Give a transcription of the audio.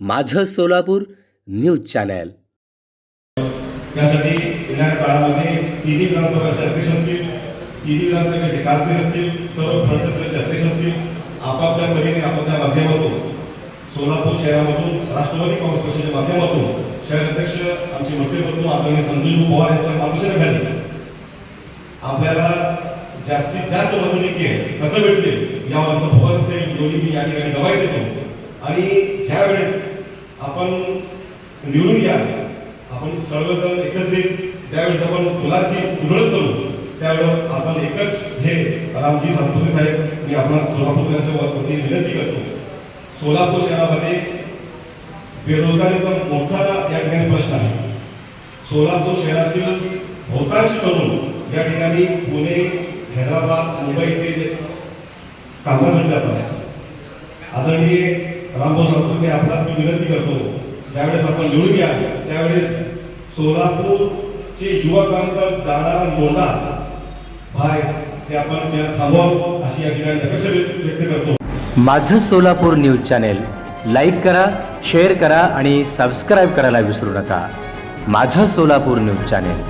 माझं Solapur news channel. त्यासाठी येणाऱ्या काळामध्ये तिन्ही विधानसभाचे अध्यक्ष असतील तिन्ही विधानसभेचे कारभार असतील सर्व फ्रंटचे अध्यक्ष असतील आपापल्या परीने आपापल्या माध्यमातून सोलापूर शहरामधून राष्ट्रवादी काँग्रेस पक्षाच्या माध्यमातून शहर अध्यक्ष आमचे मंत्रिपत्र आदरणीय संजीव पवार यांच्या मार्गदर्शनाखाली आपल्याला जास्तीत जास्त मजुरी कसं भेटते यावर आमचा फोकस असेल दोन्ही मी या ठिकाणी गवाही देतो. आणि ज्यावेळेस आपण निवडून घ्या आपण सर्वजण एकत्रित ज्यावेळेस आपण फुलाची उधळण करू त्यावेळेस आपण एकच हे रामजी सातपुते साहेब मी आपण सोलापूरच्या वरती विनंती करतो. सोलापूर शहरामध्ये बेरोजगारीचा मोठा या ठिकाणी प्रश्न आहे. सोलापूर शहरातील बहुतांश तरुण या ठिकाणी पुणे हैदराबाद मुंबई ते कामासाठी जातात. आदरणीय रामभाऊ संस्कृती आपल्यास मी विनंती करतो. ज्यावेळेस आपण निवडून घ्या त्यावेळेस सोलापूरचे युवकांचा जाणारा मोठा भाय ते आपण थांबवावं अशी या ठिकाणी अपेक्षा व्यक्त करतो. माझं सोलापूर न्यूज चॅनेल लाईक करा शेअर करा आणि सबस्क्राईब करायला विसरू नका. माझं सोलापूर न्यूज चॅनेल.